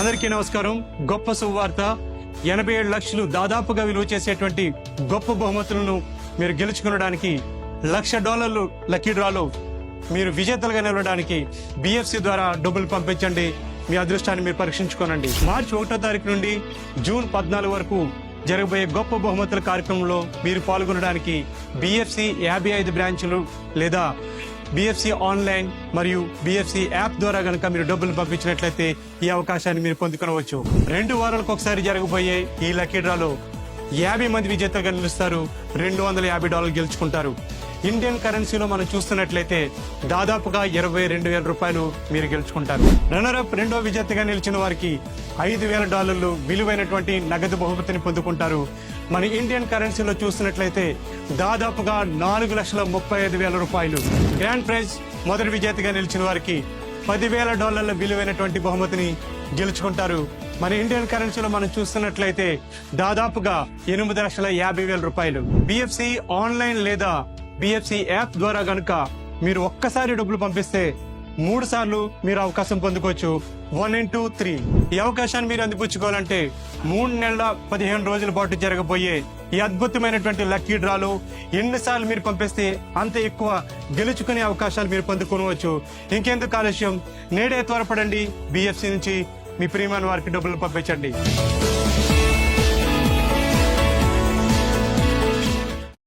అందరికీ నమస్కారం. గొప్ప సువార్త ఎనభై ఏడు లక్షలు దాదాపుగా విలువ చేసేటువంటి గొప్ప బహుమతులను మీరు గెలుచుకునడానికి లక్ష డాలర్లు లక్కీ డ్రాలో మీరు విజేతలుగా నిలవడానికి బిఎఫ్సి ద్వారా డబ్బులు పంపించండి. మీ అదృష్టాన్ని మీరు పరీక్షించుకోనండి. మార్చి ఒకటో తారీఖు నుండి జూన్ పద్నాలుగు వరకు జరగబోయే గొప్ప బహుమతుల కార్యక్రమంలో మీరు పాల్గొనడానికి బిఎఫ్సి యాభై ఐదు బ్రాంచులు లేదా బిఎఫ్సి ఆన్లైన్ మరియు బిఎఫ్సి యాప్ ద్వారా కనుక మీరు డబ్బులు పంపించినట్లయితే ఈ అవకాశాన్ని మీరు పొందుకునవచ్చు. రెండు వారాలకు ఒకసారి జరగబోయే ఈ లక్కీ డ్రాలో యాభై మంది విజేతగా నిలుస్తారు. రెండు వందల యాభై డాలర్లు గెలుచుకుంటారు. ఇండియన్ కరెన్సీలో మనం చూస్తున్నట్లయితే దాదాపుగా ఇరవై రెండు వేల రూపాయలు మీరు గెలుచుకుంటారు. రన్నరప్ రెండో విజేతగా నిలిచిన వారికి ఐదు వేల డాలర్లు విలువైనటువంటి నగదు బహుమతిని పొందుకుంటారు. మన ఇండియన్ కరెన్సీలో చూస్తున్నట్లయితే దాదాపుగా నాలుగు లక్షల ముప్పై ఐదు వేల రూపాయలు గ్రాండ్ ప్రైజ్ మొదటి విజేతగా నిలిచిన వారికి పదివేల డాలర్ల విలువైనటువంటి బహుమతిని గెలుచుకుంటారు. మన ఇండియన్ కరెన్సీలో మనం చూస్తున్నట్లయితే దాదాపుగా ఎనిమిది లక్షల యాభై వేల రూపాయలు. బిఎఫ్సి ఆన్లైన్ లేదా బిఎఫ్సి యాప్ ద్వారా గనుక మీరు ఒక్కసారి డబ్బులు పంపిస్తే మూడు సార్లు మీరు అవకాశం పొందుకోవచ్చు. వన్ అండ్ టూ త్రీ ఈ అవకాశాన్ని మీరు అందిపుచ్చుకోవాలంటే మూడు నెలల పదిహేను రోజుల పాటు జరగబోయే ఈ అద్భుతమైనటువంటి లక్కీ డ్రాలు ఎన్నిసార్లు మీరు పంపిస్తే అంత ఎక్కువ గెలుచుకునే అవకాశాలు మీరు పొందుకోవచ్చు. ఇంకెందుకు ఆలస్యం? నేడే త్వరపడండి. బిఎఫ్సి నుంచి మీ ప్రియమైన వారికి డబ్బులు పంపించండి.